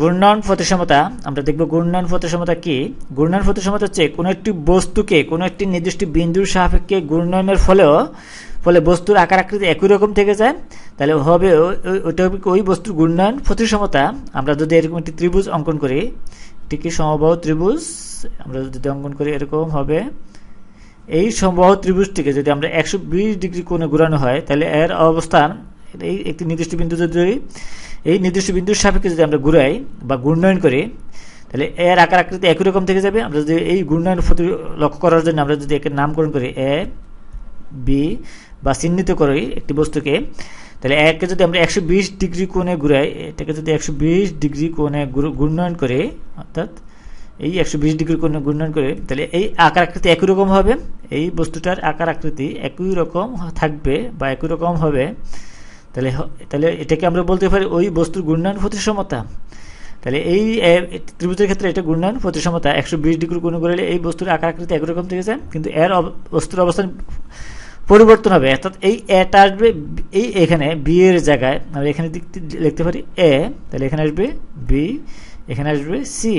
ঘূর্ণন প্রতিসমতা, আমরা দেখব ঘূর্ণন প্রতিসমতা কি? ঘূর্ণন প্রতিসমতা হচ্ছে কোনো একটি বস্তুকে, কোনো একটি নির্দিষ্ট বিন্দুর সাপেক্ষে ঘূর্ণনের ফলেও, ফলে বস্তুর আকার আকৃতি একই রকম থেকে যায়। তাহলে হবে ওইটা ওই বস্তুর ঘূর্ণন প্রতিসমতা। আমরা যদি এরকম একটি ত্রিভুজ অঙ্কন করি কি সমবাহু ত্রিভুজ? আমরা যদি অঙ্কন করি এরকম হবে। এই সমবাহু ত্রিভুজটিকে যদি আমরা একশো বিশ ডিগ্রি কোণে ঘোরানো হয়, তাহলে এর অবস্থান, এই একটি নির্দিষ্ট বিন্দু যদি এই নির্দিষ্ট বিন্দুর সাপেক্ষে যদি আমরা ঘুরাই বা ঘূর্ণয়ন করি, তাহলে এর আকার আকৃতি একই রকম থেকে যাবে। আমরা যদি এই ঘূর্ণয়ন প্রতি লক্ষ্য করার জন্য আমরা যদি একে নামকরণ করি, এ বি বা চিহ্নিত করি একটি বস্তুকে, তাহলে একে যদি আমরা একশো বিশ ডিগ্রি কোণে ঘুরাই, এটাকে যদি একশো বিশ ডিগ্রি কোণে ঘুর- ঘূর্ণয়ন করি, অর্থাৎ এই একশো বিশ ডিগ্রি কোণে ঘূর্ণয়ন করে, তাহলে এই আকার আকৃতি একই রকম হবে। এই বস্তুটার আকার আকৃতি একই রকম থাকবে বা একই রকম হবে। তাহলে তাহলে এটাকে আমরা বলতে পারি ওই বস্তুর ঘূর্ণয়ন প্রতিসমতা। তাহলে এই ত্রিভুজের ক্ষেত্রে এটা ঘূর্ণয়ন প্রতিসমতা, একশো বিশ ডিগ্রি কোণে ঘুরালে এই বস্তুর আকার আকৃতি একরকম থেকে যায়, কিন্তু এর বস্তুর অবস্থান পরিবর্তন হবে। অর্থাৎ এই এটা আসবে এই এখানে বি এর জায়গায়, আমরা এখানে লিখতে পারি এ তাহলে এখানে আসবে বি এখানে আসবে সি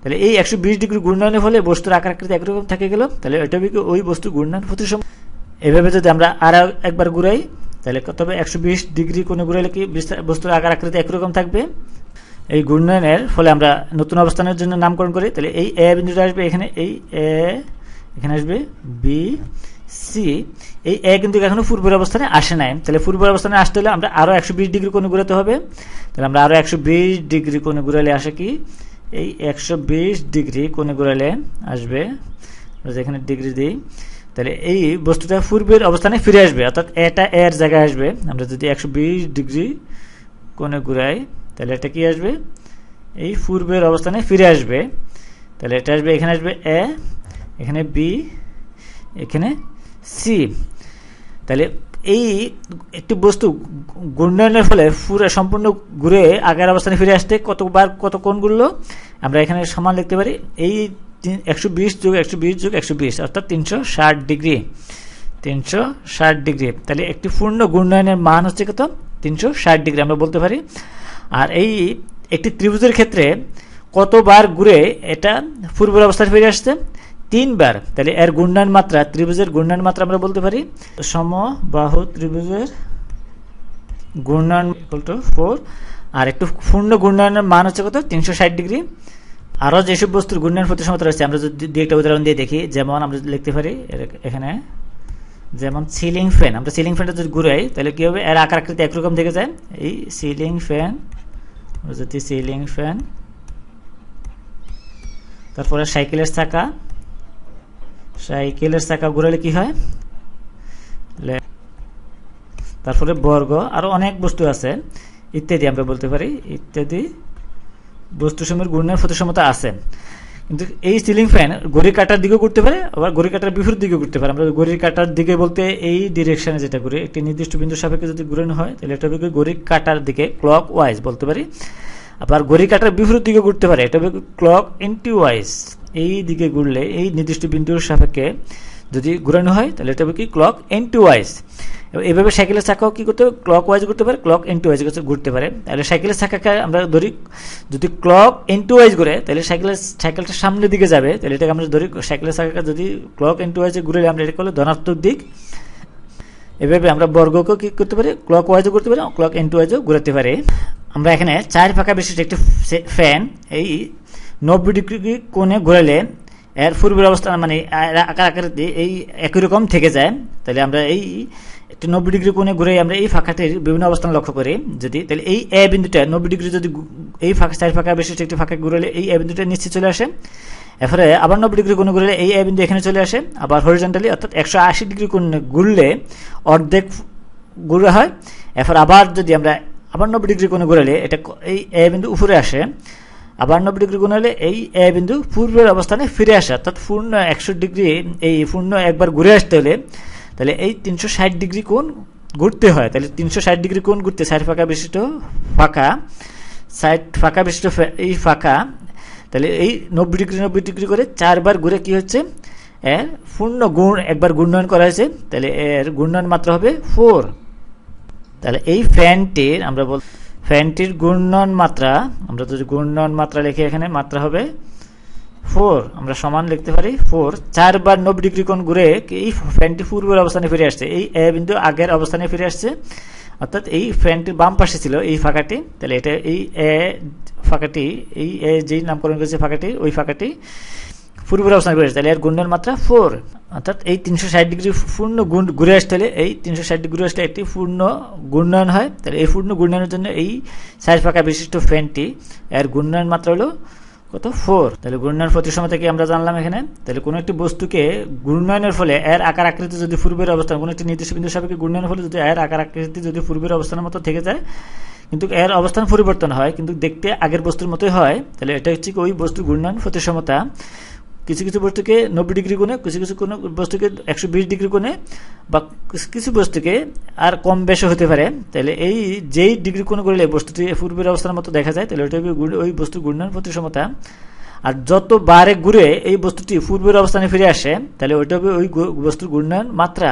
তাহলে এই একশো বিশ ডিগ্রি ঘূর্ণয়নের ফলে বস্তুর আকার আকৃতি একরকম থাকে গেল, তাহলে এটা ওই বস্তু ঘূর্ণয়ন প্রতিসম এভাবে যদি আমরা আর একবার ঘুরাই তাহলে কত হবে একশো বিশ ডিগ্রি কোণে ঘুরাইলে কি বিস্তার- আকার আকৃতি একরকম থাকবে? এই ঘূর্ণয়নের ফলে আমরা নতুন অবস্থানের জন্য নামকরণ করি। তাহলে এই এ বিন্দুটা আসবে এখানে, এই এ এখানে আসবে, বি, সি। এই এ কিন্তু এখনও পূর্বের অবস্থানে আসে নাই। তাহলে পূর্বের অবস্থানে আসতে হলে আমরা আরও একশো বিশ ডিগ্রি কোণে ঘুরাতে হবে। তাহলে আমরা আরও একশো বিশ ডিগ্রি কোণে ঘুরালে আসে কি? এই একশো বিশ ডিগ্রি কোণে ঘুরালে আসবে। এখানে ডিগ্রি দিই তাহলে এই বস্তুটা পূর্বের অবস্থানে ফিরে আসবে, অর্থাৎ এটা এর জায়গায় আসবে। আমরা যদি একশো বিশ ডিগ্রি কোণে ঘুরাই, তাহলে এটা কি আসবে? এই পূর্বের অবস্থানে ফিরে আসবে। তাহলে এটা আসবে, এখানে আসবে এ, এখানে বি, এখানে সি। তাহলে এই একটি বস্তু ঘূর্ণয়নের ফলে পুরো সম্পূর্ণ ঘুরে আগের অবস্থানে ফিরে আসতে কতবার কত কোণ ঘুরলো? আমরা এখানে সমান লিখতে পারি, এই একশো বিশ যোগ একশো বিশ যোগ একশো বিশ, অর্থাৎ তিনশো ষাট ডিগ্রি। তিনশো ষাট ডিগ্রি। তাহলে একটি পূর্ণ ঘূর্ণয়নের মান হচ্ছে কত? তিনশো ষাট ডিগ্রি, আমরা বলতে পারি। আর এই একটি ত্রিভুজের ক্ষেত্রে কতবার ঘুরে এটা পূর্বের অবস্থায় ফিরে আসছে? তিনবার। তাহলে এর ঘূর্ণয়ন মাত্রা, ত্রিভুজের ঘূর্ণয়ন মাত্রা আমরা বলতে পারি। সমবাহু ত্রিভুজের ঘূর্ণয়ন ইকুয়াল টু ফোর। আর একটু পূর্ণ ঘূর্ণয়নের মান হচ্ছে কত? তিনশো ষাট ডিগ্রি। আরও যেসব বস্তুর ঘূর্ণয়ন প্রতিসমতা রয়েছে, আমরা যদি দুই একটা উদাহরণ দিয়ে দেখি, যেমন আমরা যদি লিখতে পারি এখানে, যেমন সিলিং ফ্যান আমরা সিলিং ফ্যানটা যদি ঘুরাই, তাহলে কী হবে? এর আকার আকৃতি একরকম থেকে যায়। এই সিলিং ফ্যান যদি সিলিং ফ্যান তারপরে সাইকেলের চাকা সাইকেলের চাকা ঘুরালে কি হয়? তারপরে বর্গ, আরও অনেক বস্তু আছে, ইত্যাদি আমরা বলতে পারি, ইত্যাদি। বস্তুসমূহের ঘূর্ণের প্রতিসমতা আছে। কিন্তু এই সিলিং ফ্যান ঘড়ি কাটার দিকেও করতে পারে, আবার ঘড়ি কাটার বিপরীত দিকেও করতে পারে। আমরা ঘড়ির কাটার দিকে বলতে এই ডিরেকশনে যেটা ঘুরে, একটি নির্দিষ্ট বিন্দু সাপেক্ষে যদি ঘুরানো হয়, তাহলে এটা ঘড়ি কাটার দিকে ক্লক ওয়াইজ বলতে পারি। আবার ঘড়ি কাটার বিপরীত দিকে ঘুরতে পারে, এটা ক্লক এন্টি ওয়াইজ এই দিকে ঘুরলে, এই নির্দিষ্ট বিন্দুর সাপেক্ষে যদি ঘুরানো হয়, তাহলে এটা কি ক্লক এন্টি ওয়াইজ এভাবে সাইকেলের চাকাও কি করতে পারে ক্লক ওয়াইজ ঘুরতে পারে ক্লক এন্টি ওয়াইজ ঘুরতে পারে। তাহলে সাইকেলের চাকাকে আমরা ধরি, যদি ক্লক এন্টি ওয়াইজ ঘুরে, তাহলে সাইকেলের সাইকেলটা সামনের দিকে যাবে। তাহলে এটাকে আমরা ধরি সাইকেলের চাকাকে যদি ক্লক এন্টি ওয়াইজে ঘুরে, আমরা এটা করলে ধনাত্মক দিক। এভাবে আমরা বর্গকেও কি করতে পারি? ক্লক ওয়াইজও করতে পারি ক্লক এন্টি ওয়াইজও ঘুরাতে পারি। আমরা এখানে চার ফাঁকা বিশিষ্ট একটি ফ্যান এই নব্বই ডিগ্রি কোণে ঘোরালে এর পূর্বের অবস্থান মানে আকার আকারে এই একই রকম থেকে যায়। তাহলে আমরা এই একটি নব্বই ডিগ্রি কোণে ঘুরে আমরা এই ফাঁকাটির বিভিন্ন অবস্থান লক্ষ্য করি যদি, তাহলে এই এ বিন্দুটা, নব্বই ডিগ্রি যদি এই ফাঁকা, চার ফাঁকা, বিশিষ্ট একটি ফাঁকা ঘুরলে এই এ বিন্দুটা নিচে চলে আসে। এরপরে আবার নব্বই ডিগ্রি কোণে ঘুরলে এই এ বিন্দু এখানে চলে আসে। আবার হরিজন্টালি অর্থাৎ একশো আশি ডিগ্রি কোণে ঘুরলে অর্ধেক ঘুরে হয়। এরপর আবার যদি আমরা আবার নব্বই ডিগ্রি কোণে ঘুরালে এটা এই এ বিন্দু উপরে আসে। আবার নব্বই ডিগ্রি কোণ হলে এই এ বিন্দু পূর্বের অবস্থানে ফিরে আসে। অর্থাৎ পূর্ণ একশো ডিগ্রি, এই পূর্ণ একবার ঘুরে আসতে হলে তাহলে এই তিনশো ষাট ডিগ্রি কোণ ঘুরতে হয়। তাহলে তিনশো ষাট ডিগ্রি কোণ ঘুরতে ষাট ফাঁকা বিশিষ্ট ফাঁকা, সাইড ফাঁকা বিশিষ্ট এই ফাঁকা, তাহলে এই নব্বই ডিগ্রি নব্বই ডিগ্রি করে চারবার ঘুরে কি হচ্ছে? এর পূর্ণ গুণ একবার ঘূর্ণয়ন করা হয়েছে, তাহলে এর ঘূর্ণয়ন মাত্রা হবে ফোর। তাহলে এই ফ্যানটির আমরা বল ফ্যানটির ঘূর্ণন মাত্রা, আমরা যদি ঘূর্ণন মাত্রা লিখি এখানে, মাত্রা হবে ফোর, আমরা সমান লিখতে পারি ফোর। চারবার নব্বই ডিগ্রি কোণ ঘুরে এই ফ্যানটি পূর্বের অবস্থানে ফিরে আসছে। এই এ বিন্দু আগের অবস্থানে ফিরে আসছে। অর্থাৎ এই ফ্যানটির বাম পাশে ছিল, এই ফাঁকাটি। তাহলে এটা এই এ ফাঁকাটি, এই এ যেই নামকরণ করেছে ফাঁকাটি, ওই ফাঁকাটি পূর্বের অবস্থানে ফিরে আসছে। তাহলে এর গুণের মাত্রা ফোর। অর্থাৎ এই তিনশো ষাট ডিগ্রি পূর্ণ গুণ ঘুরে আসতে হলে এই তিনশো ষাট ডিগ্রি আসলে একটি পূর্ণ ঘূর্ণয়ন হয়। তাহলে এই পূর্ণ ঘূর্ণয়নের জন্য এই সাইজ ফাঁকা বিশিষ্ট ফ্যানটি, এর ঘূর্ণয়ন মাত্রা হলো কত? ফোর তাহলে ঘূর্ণয়ন প্রতিসমতা থেকে আমরা জানলাম এখানে। তাহলে কোনো একটি বস্তুকে ঘূর্ণয়নের ফলে এর আকার আকৃতি যদি পূর্বের অবস্থান, কোনো একটি নির্দিষ্ট বিন্দু সাপেক্ষে ঘূর্ণয়নের ফলে যদি এর আকার আকৃতি যদি পূর্বের অবস্থানের মতো থেকে যায়, কিন্তু এর অবস্থান পরিবর্তন হয়, কিন্তু দেখতে আগের বস্তুর মতোই হয়, তাহলে এটা হচ্ছে ওই বস্তু ঘূর্ণয়ন প্রতিসমতা। কিছু কিছু বস্তুকে নব্বই ডিগ্রি কোণে, কিছু কিছু কোনো বস্তুকে একশো বিশ ডিগ্রি কোণে বা কিছু বস্তুকে আর কম বেশি হতে পারে। তাহলে এই যেই ডিগ্রি কোণ করলে বস্তুটি পূর্বের অবস্থার মতো দেখা যায়, তাহলে ওইটা ওই বস্তুর প্রতি সমতা আর যত বারে ঘুরে এই বস্তুটি পূর্বের অবস্থানে ফিরে আসে, তাহলে ওইটা হবে ওই বস্তুর ঘূর্ণয়ন মাত্রা।